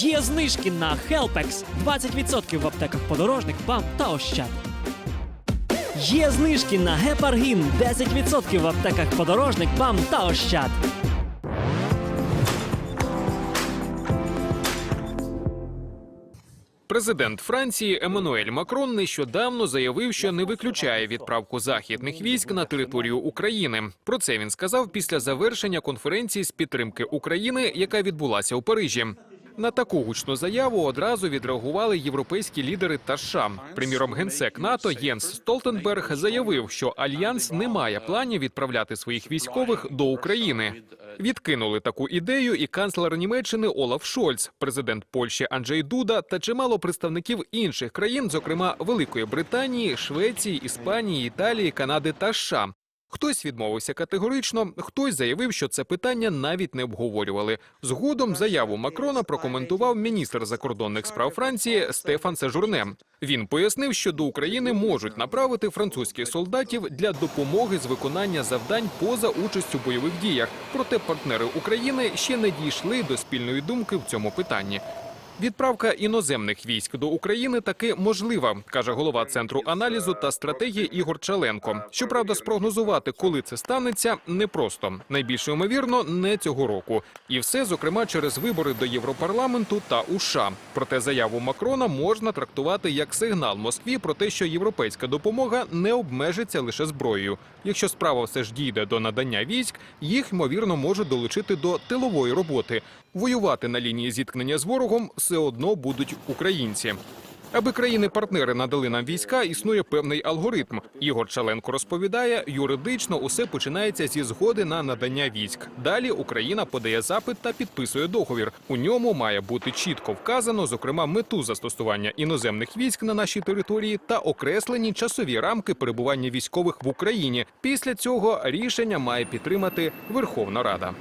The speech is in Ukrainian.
Є знижки на Helpex 20% в аптеках подорожник, БАМ та Ощад. Є знижки на Гепаргін 10% в аптеках подорожник, БАМ та Ощад. Президент Франції Еммануель Макрон нещодавно заявив, що не виключає відправку західних військ на територію України. Про це він сказав після завершення конференції з підтримки України, яка відбулася у Парижі. На таку гучну заяву одразу відреагували європейські лідери та США. Приміром, генсек НАТО Єнс Столтенберг заявив, що альянс не має планів відправляти своїх військових до України. Відкинули таку ідею і канцлер Німеччини Олаф Шольц, президент Польщі Анджей Дуда та чимало представників інших країн, зокрема Великої Британії, Швеції, Іспанії, Італії, Канади та США. Хтось відмовився категорично, хтось заявив, що це питання навіть не обговорювали. Згодом заяву Макрона прокоментував міністр закордонних справ Франції Стефан Сежурне. Він пояснив, що до України можуть направити французьких солдатів для допомоги з виконання завдань поза участю бойових діях. Проте партнери України ще не дійшли до спільної думки в цьому питанні. Відправка іноземних військ до України таки можлива, каже голова центру аналізу та стратегії Ігор Чаленко. Щоправда, спрогнозувати, коли це станеться, непросто. Найбільше ймовірно, не цього року, і все зокрема через вибори до Європарламенту та у США. Проте заяву Макрона можна трактувати як сигнал Москві про те, що європейська допомога не обмежиться лише зброєю. Якщо справа все ж дійде до надання військ, їх ймовірно можуть долучити до тилової роботи. Воювати на лінії зіткнення з ворогом все одно будуть українці. Аби країни-партнери надали нам війська, існує певний алгоритм. Ігор Чаленко розповідає, юридично усе починається зі згоди на надання військ. Далі Україна подає запит та підписує договір. У ньому має бути чітко вказано, зокрема, мету застосування іноземних військ на нашій території та окреслені часові рамки перебування військових в Україні. Після цього рішення має підтримати Верховна Рада.